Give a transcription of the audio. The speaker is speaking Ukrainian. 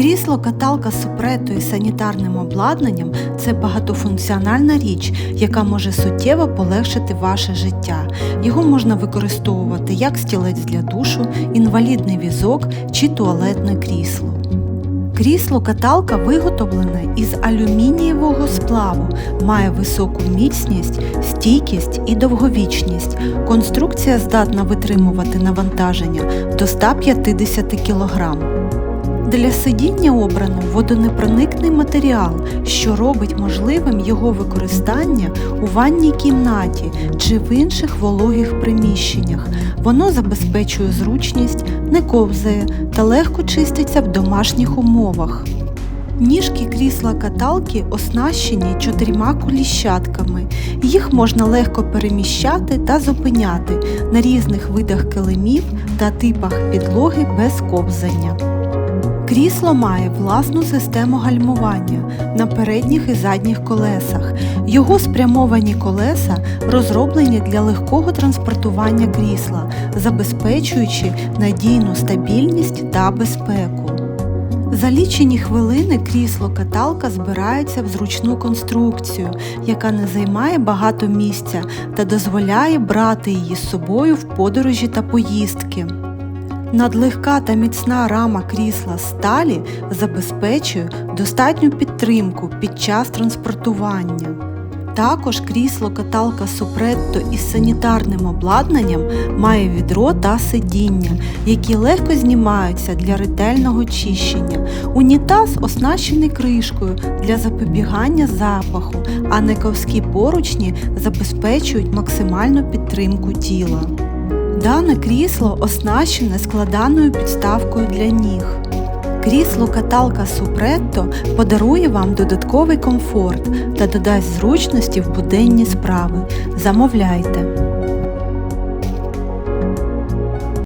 Крісло каталка з супрето і санітарним обладнанням це багатофункціональна річ, яка може суттєво полегшити ваше життя. Його можна використовувати як стілець для душу, інвалідний візок чи туалетне крісло. Крісло-каталка виготовлене із алюмінієвого сплаву, має високу міцність, стійкість і довговічність. Конструкція здатна витримувати навантаження до 150 кг. Для сидіння обрано водонепроникний матеріал, що робить можливим його використання у ванній кімнаті чи в інших вологих приміщеннях. Воно забезпечує зручність, не ковзає та легко чиститься в домашніх умовах. Ніжки крісла каталки оснащені чотирма коліщатками. Їх можна легко переміщати та зупиняти на різних видах килимів та типах підлоги без ковзання. Крісло має власну систему гальмування на передніх і задніх колесах. Його спрямовані колеса розроблені для легкого транспортування крісла, забезпечуючи надійну стабільність та безпеку. За лічені хвилини крісло-каталка збирається в зручну конструкцію, яка не займає багато місця та дозволяє брати її з собою в подорожі та поїздки. Надлегка та міцна рама крісла сталі забезпечує достатню підтримку під час транспортування. Також крісло-каталка Супретто із санітарним обладнанням має відро та сидіння, які легко знімаються для ретельного чищення. Унітаз оснащений кришкою для запобігання запаху, а нековські поручні забезпечують максимальну підтримку тіла. Дане крісло оснащене складаною підставкою для ніг. Крісло каталка Супретто подарує вам додатковий комфорт та додасть зручності в буденні справи. Замовляйте!